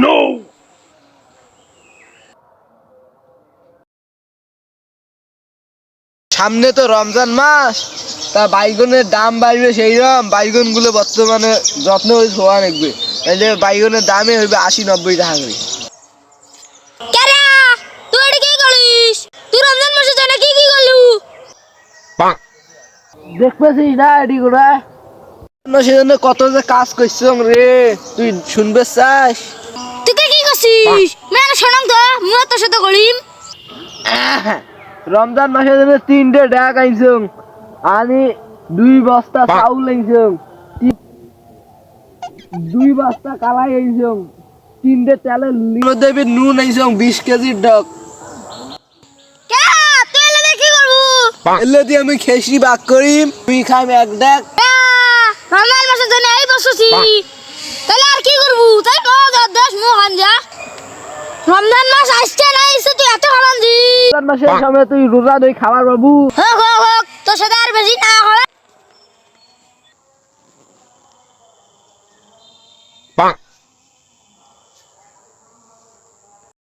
no! সামনে তো রমজান মাস তা বাইগনের দাম বাড়বে সেই রকম বাইগনগুলো বর্তমানে যত্ন হয়ে শোয়া রাখবে। তাহলে বাইগনের দামে হইবে আশি নব্বই টাকা করে। দেখবেছিস কত যে কাজ করছিলাম রে তুই শুনবে চাস? করছিস মেয়ে শোনাং তো মুই তোর সাথে করিম রমজান জন্য তিনটে ডাক আনছুম আমি দুই বস্তা চাউল দুই বস্তা কালাই তিনটে তেলের মধ্যে এবার নুন আনছুম বিশ কেজির ডক এলে দিয়ে আমি খেসি বাক করিম। তুই খাম এক ডাক। রমজান মাসে জানা এই বসছি। তাহলে আর কি করবু? তাই মো দশ মো খান যা। রমজান মাস আসছে না এসে তুই এত দি রমজান মাসের সময় তুই রোজা দই খাবার বাবু। হোক হোক হোক তোর সাথে আর বেশি না